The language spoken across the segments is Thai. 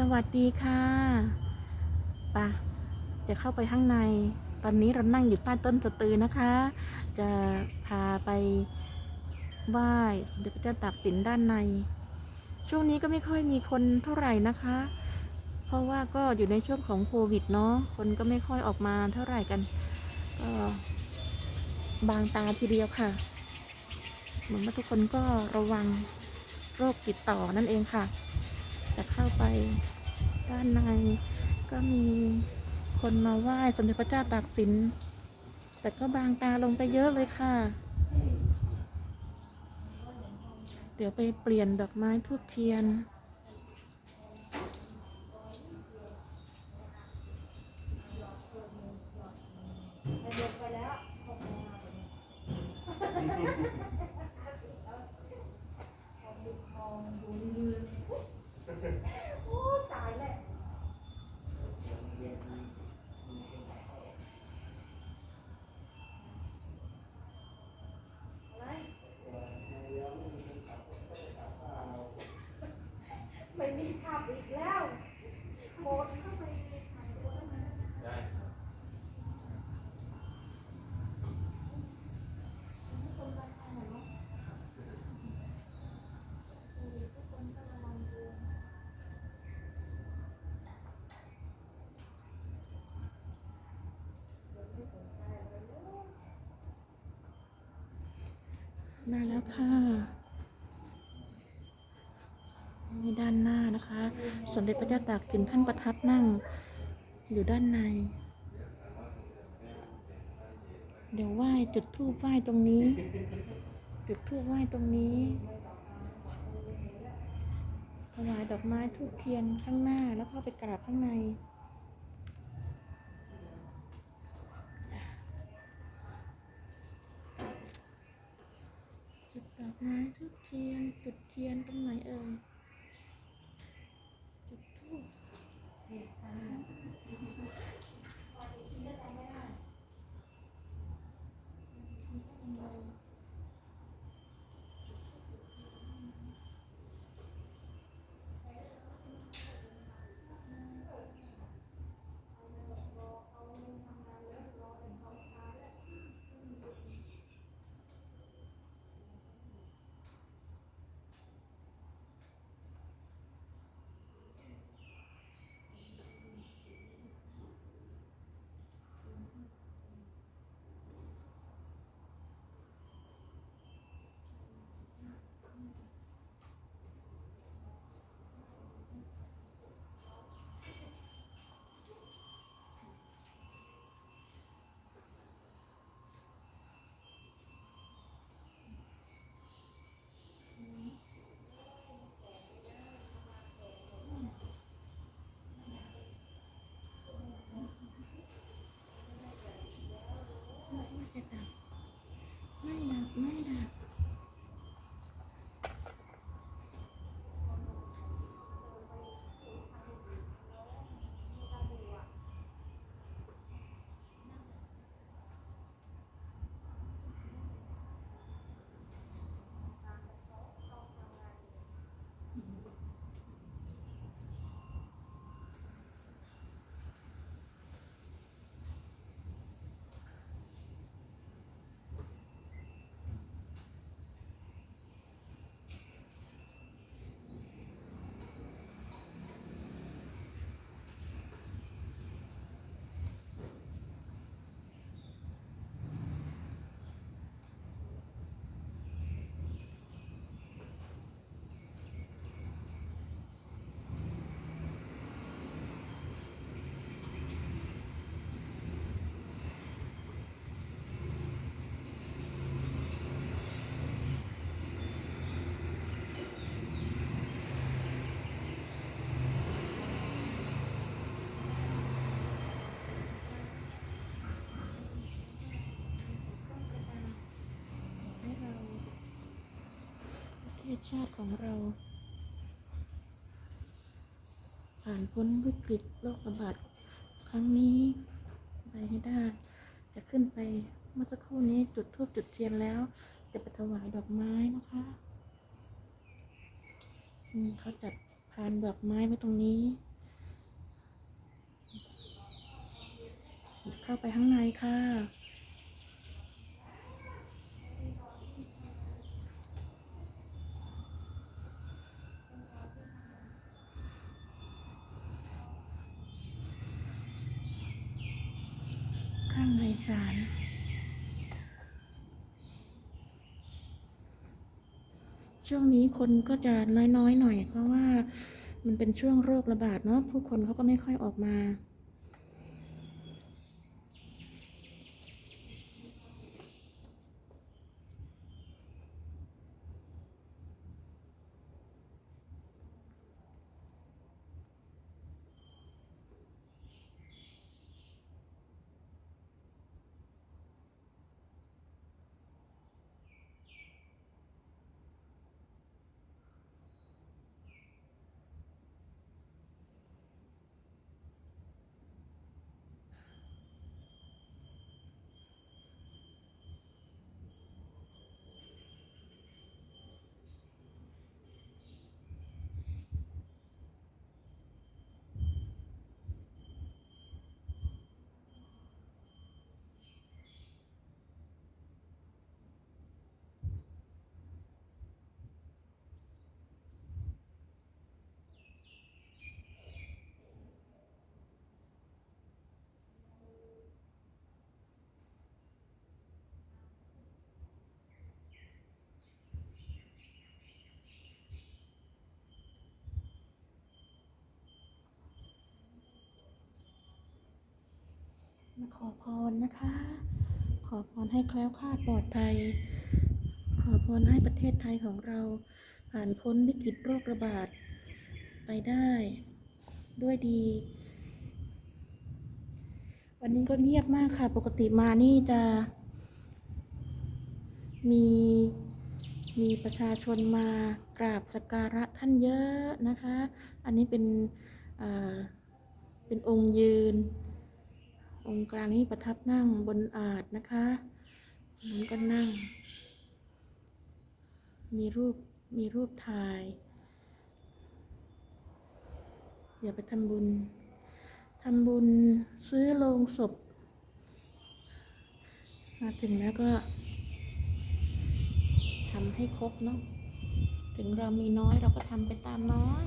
สวัสดีค่ะปะจะเข้าไปข้างใน ตอนนี้เรานั่งอยู่ใต้ต้นสะตือนะคะ จะพาไปไหว้สมเด็จพระเจ้าตากสินด้านใน ช่วงนี้ก็ไม่ค่อยมีคนเท่าไหร่นะคะ เพราะว่าก็อยู่ในช่วงของโควิดเนาะ คนก็ไม่ค่อยออกมาเท่าไหร่กัน ก็บางตาทีเดียวค่ะ เหมือนว่าทุกคนก็ระวังโรคติดต่อนั่นเองค่ะ จะเข้าไปด้านใน ก็มีคนมาไหว้สมเด็จพระเจ้าตากสิน แต่ก็บางตาลงไปเยอะเลยค่ะ เดี๋ยวไปเปลี่ยนดอกไม้ทูบเทียน ไม่มีขับอีกแล้วโหดเข้าไปในถ่ายตัวแล้วนะ มาแล้วค่ะนี่ด้านหน้านะคะ สมเด็จพระเจ้าตากสินท่านประทับนั่งอยู่ด้านใน เดี๋ยวไหว้จุดธูปไหว้ตรงนี้ จุดธูปไหว้ตรงนี้ถวายดอกไม้ทูบเทียนข้างหน้าแล้วก็ไปกราบข้างใน ไม้ทุกเทียนจุดเทียนตรงไหนเอ่ย เทศชาติของเรา ผ่านพ้นวิกฤตโรคระบาดครั้งนี้ไปให้ได้ จะขึ้นไปเมื่อสักครู่นี้จุดทูบจุดเทียนแล้ว จะไปถวายดอกไม้นะคะนี่เขาจัดพานดอกไม้ไว้ตรงนี้ เข้าไปข้างในค่ะ ข้างในศาลช่วงนี้คนก็จะน้อยๆหน่อย เพราะว่ามันเป็นช่วงโรคระบาดเนาะผู้คนเขาก็ไม่ค่อยออกมา มาขอพรนะคะ ขอพรให้แคล้วคลาดปลอดภัย ขอพรให้ประเทศไทยของเราผ่านพ้นวิกฤตโรคระบาด ไปได้ ด้วยดี วันนี้ก็เงียบมากค่ะ ปกติมานี่จะ มีมีประชาชนมากราบสักการะท่านเยอะนะคะ อันนี้เป็นเป็นองค์ยืน องค์กลางนี้ประทับนั่งบนอาจนะคะนั้นก็นั่ง มีรูปมีรูปถ่าย เดี๋ยวไปทำบุญทำบุญซื้อโลงศพ มาถึงแล้วก็ทำให้ครบเนาะ ถึงเรามีน้อยเราก็ทำไปตามน้อย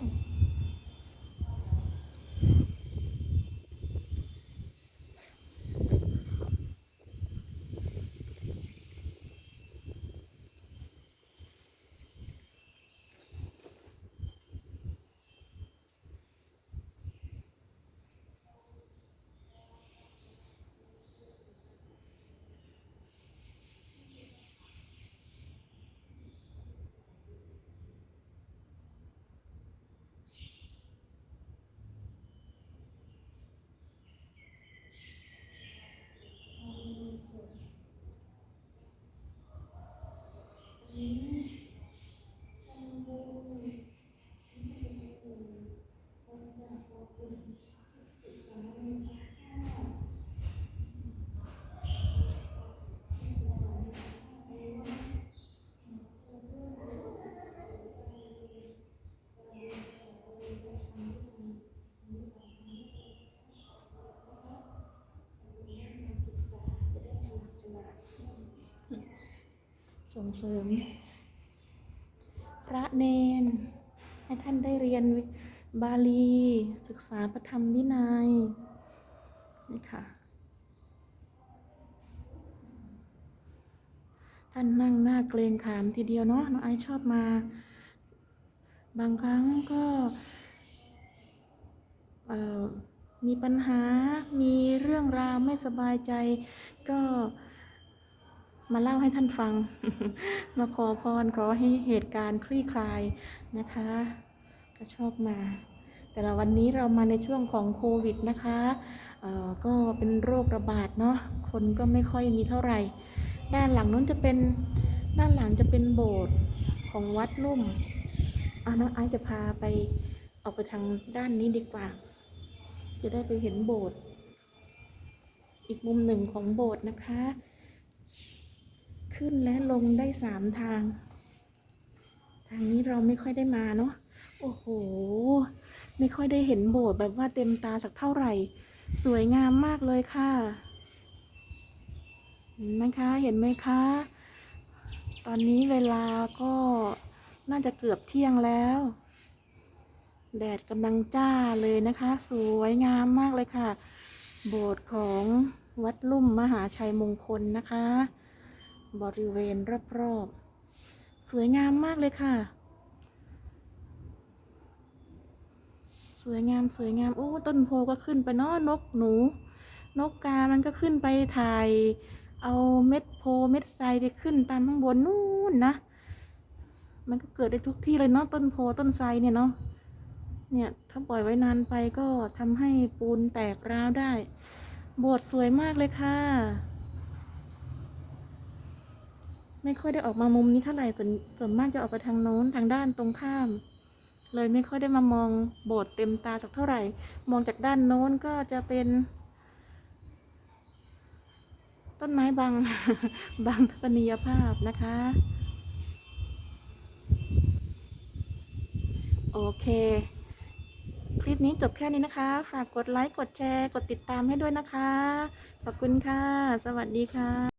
ส่งเสริม พระเนน ให้ท่านได้เรียนบาลี ศึกษาพระธรรมวินัยนี่ค่ะ ท่านนั่งหน้าเกรงขามทีเดียวเนาะน้องไอชอบมา บางครั้งก็มีปัญหา มีเรื่องราวไม่สบายใจ ก็ มาเล่าให้ท่านฟัง มาขอพรขอให้เหตุการณ์คลี่คลายนะคะ ก็ชอบมา แต่ละวันนี้เรามาในช่วงของโควิดนะคะเอ่อก็เป็นโรคระบาดเนาะคนก็ไม่ค่อยมีเท่าไหร่ ด้านหลังนู้นจะเป็นด้านหลังจะเป็นโบสถ์ของวัดลุ่มอะน้องไอจะพาไปออกไปทางด้านนี้ดีกว่า จะได้ไปเห็นโบสถ์อีกมุมหนึ่งของโบสถ์นะคะ ขึ้นและลงได้สามทาง ทางนี้เราไม่ค่อยได้มาเนาะโอ้โห ไม่ค่อยได้เห็นโบสถ์แบบว่าเต็มตาสักเท่าไหร่ สวยงามมากเลยค่ะนไหมคะเห็นไหมคะ ตอนนี้เวลาก็น่าจะเกือบเที่ยงแล้ว แดดกำลังจ้าเลยนะคะ สวยงามมากเลยค่ะ โบสถ์ของวัดลุ่มมหาชัยมงคลนะคะ บริเวณรอบๆ สวยงามมากเลยค่ะ สวยงามสวยงามอู้ต้นโพก็ขึ้นไปเนาะนกหนู นกกา มันก็ขึ้นไปถ่าย เอาเม็ดโพเม็ดทรายไปขึ้นตามข้างบนนู่นนะ มันก็เกิดได้ทุกที่เลยเนาะต้นโพต้นไทรเนี่ยเนาะเนี่ยถ้าปล่อยไว้นานไปก็ทำให้ปูนแตกร้าวได้ โบสถ์สวยมากเลยค่ะ ไม่ค่อยได้ออกมามุมนี้เท่าไหร่ส่วนส่วนมากจะออกไปทางโน้นทางด้านตรงข้าม เลยไม่ค่อยได้มามองโบสถ์เต็มตาสักเท่าไหร่ มองจากด้านโน้นก็จะเป็น ต้นไม้บังบังทัศนียภาพนะคะ โอเค คลิปนี้จบแค่นี้นะคะ ฝากกดไลค์ กดแชร์ กดติดตามให้ด้วยนะคะ ขอบคุณค่ะ สวัสดีค่ะ